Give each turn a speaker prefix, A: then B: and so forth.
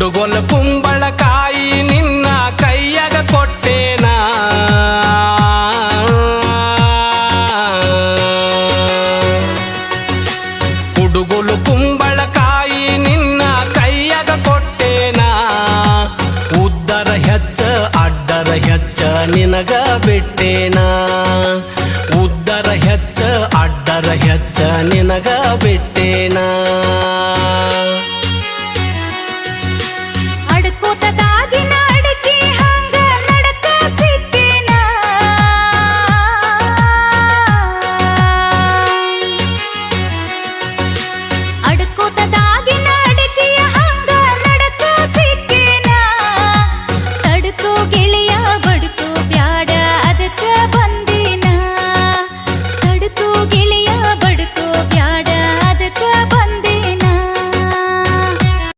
A: ಕುಡುಗೋಲು ಕುಂಬಳಕಾಯಿ ನಿನ್ನ ಕೈಯಾಗ ಕೊಟ್ಟೇನ? ಕುಡುಗೋಲು ಕುಂಬಳಕಾಯಿ ನಿನ್ನ ಕೈಯಾಗ ಕೊಟ್ಟೇನ? ಉದ್ದರ ಹೆಚ್ಚ ಅಡ್ಡರ ಹೆಚ್ಚ ನಿನಗ ಬಿಟ್ಟೇನ? ಉದ್ದರ ಹೆಚ್ಚ ಅಡ್ಡರ ಹೆಚ್ಚ ನಿನಗ ಬಿಟ್ಟ